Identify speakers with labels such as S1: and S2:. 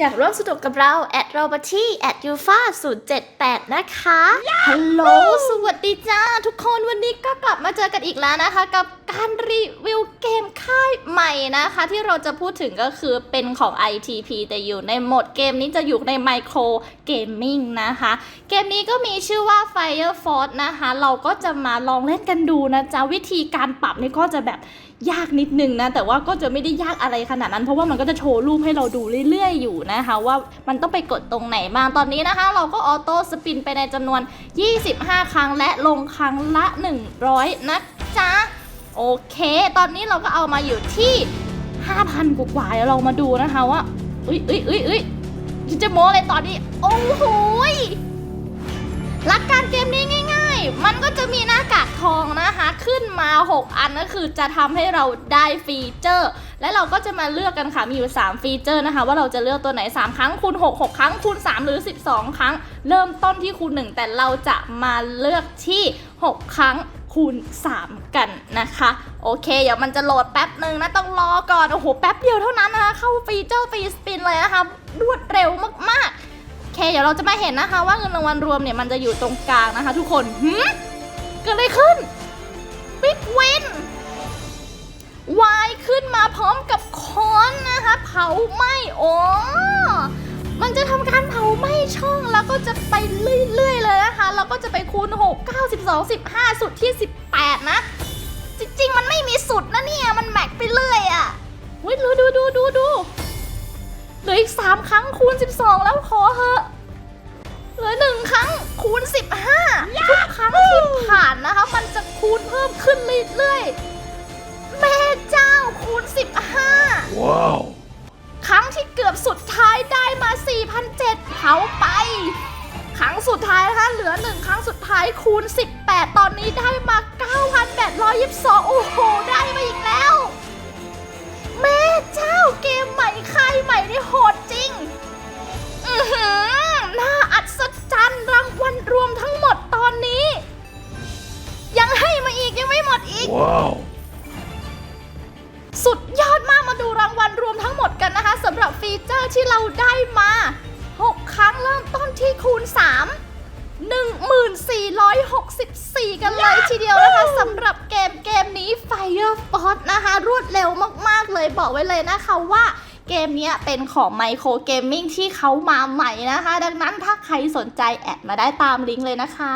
S1: อยากร่วมสนุกกับเราแอดเรามาที่แอดยูฟา078นะคะฮัลโหลสวัสดีจ้า ทุกคนวันนี้ก็กลับมาเจอกันอีกแล้วนะคะ กับการรีวิวเกมค่ายใหม่ นะคะที่เราจะพูดถึงก็คือเป็นของ ITP แต่อยู่ในโหมดเกมนี้จะอยู่ในไมโครเกมมิ่งนะคะ เกมนี้ก็มีชื่อว่า Fire Force นะคะ เราก็จะมาลองเล่นกันดูนะจ๊ะ วิธีการปรับนี่ก็จะแบบยากนิดนึงนะ แต่ว่าก็จะไม่ได้ยากอะไรขนาดนั้น เพราะว่ามันก็จะโชว์รูปให้เราดูเรื่อยๆอยู่นะคะ ว่ามันต้องไปกดตรงไหนบ้างตอนนี้นะคะ เราก็ออโต้สปินไปในจำนวน 25 ครั้งและลงครั้งละ 100 นะจ๊ะ โอเค ตอนนี้เราก็เอามาอยู่ที่5,000กว่าๆเดี๋ยวเรามาดูนะคะว่าอุ้ยอุ้ยอุ้ยอุ้ยจะโม้เลยตอนนี้ โอ้โหยหลักการเกมนี้ง่าย ๆ มันก็จะมีหน้ากากทองนะคะ ขึ้นมา 6 อันก็คือจะทำให้เราได้ฟีเจอร์ และเราก็จะมาเลือกกันค่ะ มีอยู่ 3 ฟีเจอร์นะคะ ว่าเราจะเลือกตัวไหน 3 ครั้งคูณ6 6 ครั้งคูณ3 หรือ 12 ครั้ง เริ่มต้นที่คูณ 1 แต่เราจะมาเลือกที่ 6 ครั้ง คูณ 3 กันนะคะ โอเค เดี๋ยวมันจะโหลดแป๊บหนึ่งนะ ต้องรอก่อน โอ้โห แป๊บเดียวเท่านั้นนะคะ เข้าฟีเจอร์ฟรีสปินเลยนะคะ รวดเร็วมากๆ โอเค เดี๋ยวเราจะมาเห็นนะคะ ว่าเงินรางวัลรวมเนี่ย มันจะอยู่ตรงกลางนะคะทุกคนหืมเกิดอะไรขึ้นบิ๊กวินวายขึ้นมาพร้อมกับค้อนนะคะ เผาไหม้โอ้มันจะทำการเผาไหม้ช่องแล้วก็จะไปเรื่อย แล้วก็จะไปคูณ 6 9 12 15 สุดที่ 18 นะ จริง ๆ มันไม่มีสุดนะเนี่ย มันแม็กไปเรื่อยอะ่ะเฮ้ยดูดูดูดูดูเหลืออีก 3 ครั้งคูณ 12 แล้วขอเหอะเหลือหนึ่งครั้งคูณ 15 ทุกครั้งที่ผ่านนะคะ มันจะคูณเพิ่มขึ้นเรื่อยๆแม่เจ้าคูณ 15
S2: Wow.
S1: ครั้งที่เกือบสุดท้ายได้มา4,700เผาไปครั้งสุด ท้ายนะคะเหลือหนึ่งครั้งสุดท้ายคูณ 18 ตอนนี้ได้มา 9,822 โอ้โห ได้มาอีกแล้วแม่เจ้าเกมใหม่ค่ายใหม่นี่โหดจริง อือหือน่าอัศจรรย์รางวัลรวมทั้งหมดตอนนี้ ยังให้มาอีกยังไม่หมดอีก
S2: Wow.
S1: สุดยอดมากมาดูรางวัลรวมทั้งหมดกันนะคะสำหรับฟีเจอร์ที่เราได้มา 6 ครั้งเริ่มต้นที่คูณ 3 1464 กันเลยทีเดียวนะคะสำหรับเกมเกมนี้ Fire Force นะคะ รวดเร็วมากๆเลยบอกไว้เลยนะคะว่าเกมเนี้ยเป็นของ Micro Gaming ที่เขามาใหม่นะคะ ดังนั้นถ้าใครสนใจแอดมาได้ตามลิงก์เลยนะคะ